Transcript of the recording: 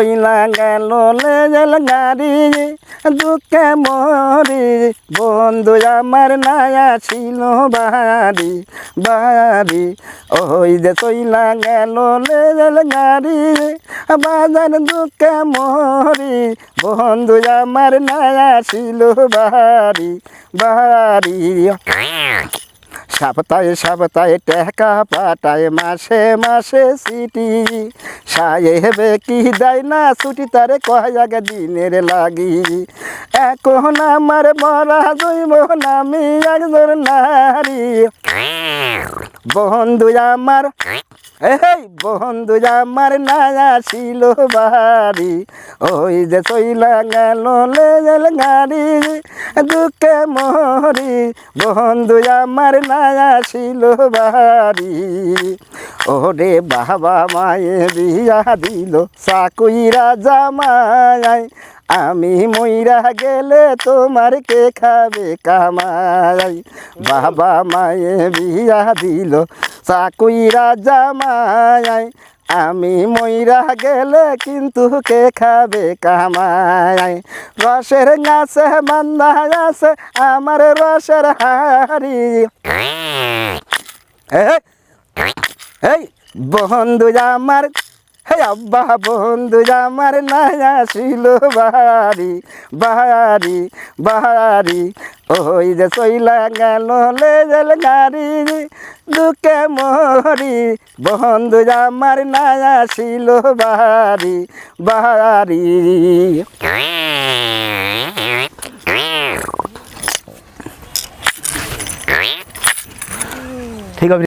কইলা গেল লেজেল গাড়ি, দুঃখে মরি। বন্ধু আমার নায়া ছিল বাড়ি বাড়ি। ওই যে চইলা গেল লেজেল গাড়ি, বাজার দুঃখে মরি। বন্ধু আমার নায়া ছিল বাড়ি বাড়ি। সপ্তাহে সাপ্তাহে টেকা পাটায় মাসে মাসে সিটি হেবে কি দেয় না ছুটি তারে কয়েক দিনের লাগি। এখন আমার মরা জৈব আমি একজন নারী। বন্ধু আমার এই বন্ধু আমার নায়া ছিল বাড়ি। ওই যে চইলা গেল গাড়ি। দুঃখে মরি বন্ধু আমার নায়া ছিল বাড়ি। ওরে বাবা মায়ে বিয়া দিল চাকুইরা জামাই। আমি মইরা গেলে তোমার কে খাবে কামাই? বাবা মায়ে বিয়া দিল চাকুইরা জামাই আমি ময়রা গেলে কিন্তু কে খাবে কামাই রসের গাছে মান্দা আছে আমার রসের হারি এই, বন্ধু আমার আব্বা, বন্ধু, আমার নায়া ছিল বাড়ি বাড়ি বাড়ি। ওই যে চইলা গেল লেজেল গাড়ি দুঃখে মরি। বন্ধু, আমার নায়া ছিল বাড়ি বাড়ি। ঠিক আছে।